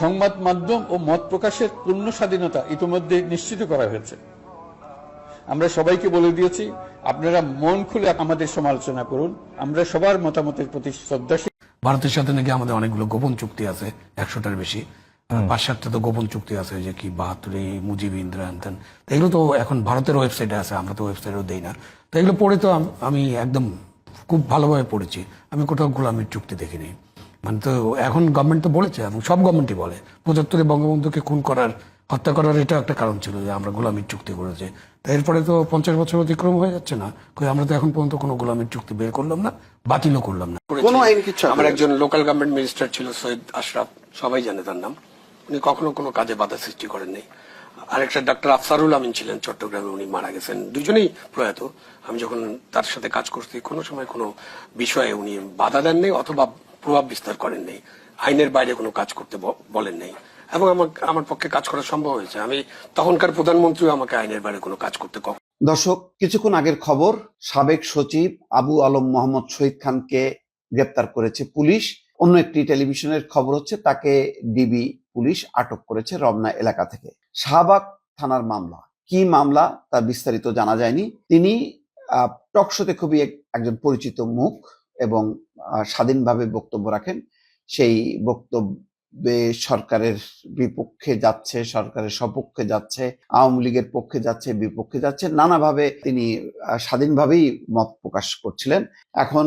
সংবাদ মাধ্যম ও মত প্রকাশের পূর্ণ স্বাধীনতা ইতিমধ্যে নিশ্চিত করা হয়েছে। আমরা সবাইকে বলে দিয়েছি, আপনারা মন খুলে আমাদের সমালোচনা করুন। আমরা সবার মতামতের প্রতি শ্রদ্ধাশীল। ভারতের সাথে নাকি আমাদের অনেকগুলো গোপন চুক্তি আছে, একশোটার বেশি। পাঁচ তো গোপন চুক্তি আছে যে কি বাহাত্তরি মুজিব, ইন্দিরা হ্যান তো এগুলো তো এখন ভারতের ওয়েবসাইটে আছে, আমরা তো ওয়েবসাইটেও দেই না। তো এগুলো পড়ে তো আমি একদম খুব ভালোভাবে পড়েছি। আমি কোথাও গোলামির চুক্তি দেখিনি। মানে তো এখন গভর্নমেন্ট তো বলেছে এবং সব গভর্নমেন্টই বলে। পঁচাত্তরে বঙ্গবন্ধুকে খুন করার হত্যা করার এটা একটা কারণ ছিল যে আমরা গোলামির চুক্তি করেছি। তা এরপরে তো পঞ্চাশ বছর অতিক্রম হয়ে যাচ্ছে না। কই আমরা তো এখন পর্যন্ত কোনো গোলামির চুক্তি বের করলাম না বাতিলও করলাম না। কোনো আইন কিচ্ছু আমার একজন লোকাল গভর্নমেন্ট মিনিস্টার ছিল সৈয়দ আশরাফ সবাই জানে তার নাম। উনি কখনো কোনো কাজে বাধা সৃষ্টি করেননি আরেকটা ডাক্তার আফসারুল আমিন ছিলেন চট্টগ্রামে উনি মারা গেছেন। দুজনেই প্রয়াত। আমি যখন তার সাথে কাজ করছি কোনো সময় কোনো বিষয়ে উনি বাধা দেননি অথবা প্রভাব বিস্তার করেন করেননি আইনের বাইরে কোনো কাজ করতে বলেন নাই। এবং আমার আমার পক্ষে কাজ করা সম্ভব হয়েছে। আমি তখনকার প্রধানমন্ত্রীও আমাকে আইনের বাইরে কোনো কাজ করতে দর্শক, কিছুক্ষণ আগের খবর, সাবেক সচিব আবু আলম মোহাম্মদ শহীদ খানকে গ্রেপ্তার করেছে পুলিশ। অন্য একটি টেলিভিশনের খবর হচ্ছে, তাকে ডিবি পুলিশ আটক করেছে রমনা এলাকা থেকে। শাহবাগ থানার মামলা। কি মামলা তা বিস্তারিত জানা যায়নি। তিনি টকশোতে খুবই এক- একজন পরিচিত মুখ। এবং স্বাধীনভাবে বক্তব্য রাখেন। সেই বক্তব্যে সরকারের বিপক্ষে যাচ্ছে, সরকারের সপক্ষে যাচ্ছে, আওয়ামী লীগের পক্ষে যাচ্ছে, বিপক্ষে যাচ্ছে। নানাভাবে তিনি স্বাধীনভাবেই মত প্রকাশ করছিলেন। এখন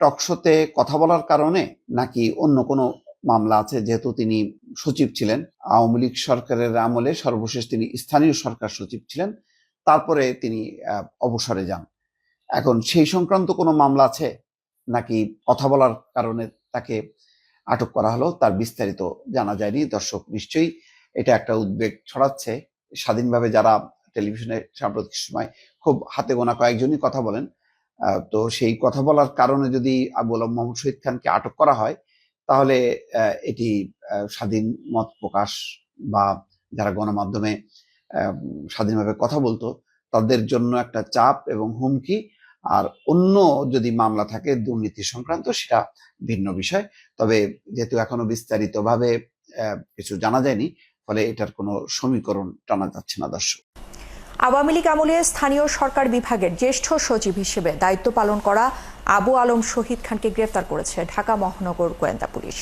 টকশোতে কথা বলার কারণে নাকি অন্য কোনো মামলা আছে? যেহেতু তিনি সচিব ছিলেন। আওয়ামী লীগ সরকারের আমলে সর্বশেষ তিনি স্থানীয় সরকার সচিব ছিলেন। তারপরে তিনি অবসরে যান। এখন সেই সংক্রান্ত কোনো মামলা আছে? নাকি কথা বলার কারণে তাকে আটক করা হলো, তার বিস্তারিত জানা যায়নি। দর্শক নিশ্চয়ই এটা একটা উদ্বেগ ছড়াচ্ছে। স্বাধীনভাবে যারা টেলিভিশনে সাম্প্রতিক সময় খুব হাতে গোনা কয়েকজনই কথা বলেন তো সেই কথা বলার কারণে যদি আলম মোহাম্মদ শহীদ খানকে আটক করা হয়, তাহলে এটি স্বাধীন মত প্রকাশ বা যারা গণমাধ্যমে স্বাধীনভাবে কথা বলতো, তাদের জন্য একটা চাপ এবং হুমকি। আর অন্য যদি মামলা থাকে দুর্নীতি সংক্রান্ত, সেটা ভিন্ন বিষয়। তবে যেহেতু এখনও বিস্তারিতভাবে কিছু জানা যায়নি, ফলে এটার কোনো সমীকরণ টানা যাচ্ছে না দর্শক। আওয়ামী লীগ আমলে স্থানীয় সরকার বিভাগের জ্যেষ্ঠ সচিব হিসেবে দায়িত্ব পালন করা আবু আলম শহীদ খানকে গ্রেফতার করেছে ঢাকা মহানগর গোয়েন্দা পুলিশ।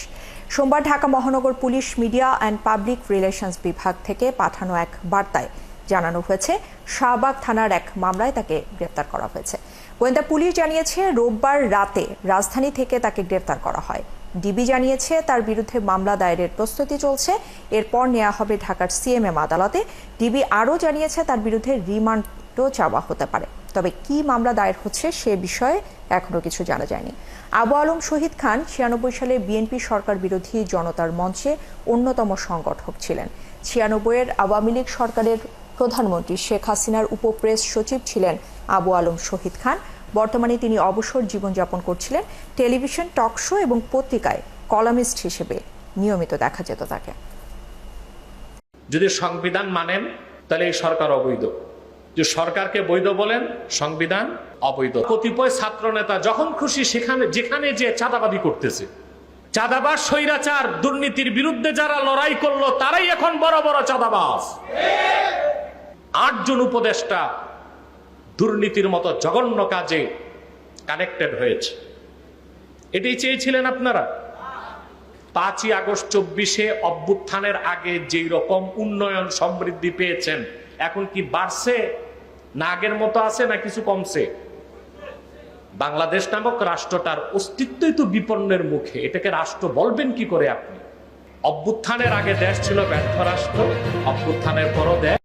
সোমবার ঢাকা মহানগর police media and public relations বিভাগ থেকে পাঠানো এক বার্তায় জানানো হয়েছে, শাহবাগ থানার এক মামলায় তাকে গ্রেফতার করা হয়েছে। গোয়েন্দা পুলিশ জানিয়েছে, রোববার রাতে রাজধানী থেকে তাকে গ্রেফতার করা হয়। ডিবি জানিয়েছে, তার বিরুদ্ধে মামলা দায়েরের প্রস্তুতি চলছে। এরপর নেওয়া হবে ঢাকার সিএমএম আদালতে। ডিবি আরও জানিয়েছে, তার বিরুদ্ধে রিমান্ডও চাওয়া হতে পারে। তবে কি মামলা দায়ের হচ্ছে সে বিষয়ে এখনও কিছু জানা যায়নি। আবু আলম শহীদ খান ছিয়ানব্বই সালে বিএনপি সরকার বিরোধী জনতার মঞ্চে অন্যতম সংগঠক ছিলেন। ছিয়ানব্বইয়ের আওয়ামী লীগ সরকারের প্রধানমন্ত্রী শেখ হাসিনার উপপ্রেস সচিব ছিলেন আবু আলম শহীদ খান। বর্তমানে তিনি অবসর জীবনযাপন করছিলেন টেলিভিশন, টক শো এবং পত্রিকায় কলামিস্ট হিসেবে। নিয়মিত দেখা যেত তাকে। যদি সংবিধান মানেন, তাহলে এই সরকার অবৈধ। যে সরকারকে বৈধ বলেন, সংবিধান অবৈধ। কতিপয় ছাত্র নেতা যখন খুশি সেখানে যেখানে যে চাঁদাবাদি করতেছে, চাঁদাবাজ, স্বৈরাচার, দুর্নীতির বিরুদ্ধে যারা লড়াই করল, তারাই এখন বড় বড় চাঁদাবাজ। আটজন উপদেষ্টা দুর্নীতির মতো জঘন্য কাজে কানেক্টেড হয়েছে। এটাই চেয়েছিলেন আপনারা? পাঁচই আগস্ট চব্বিশে অভ্যুত্থানের আগে যেই রকম উন্নয়ন সমৃদ্ধি পেয়েছেন, এখন কি বাড়ছে? না আগের মতো আছে না কিছু কমছে? বাংলাদেশ নামক রাষ্ট্রটার অস্তিত্বই তো বিপন্নের মুখে। এটাকে রাষ্ট্র বলবেন কি করে আপনি? অভ্যুত্থানের আগে দেশ ছিল ব্যর্থ রাষ্ট্র, অভ্যুত্থানের পরও দেশ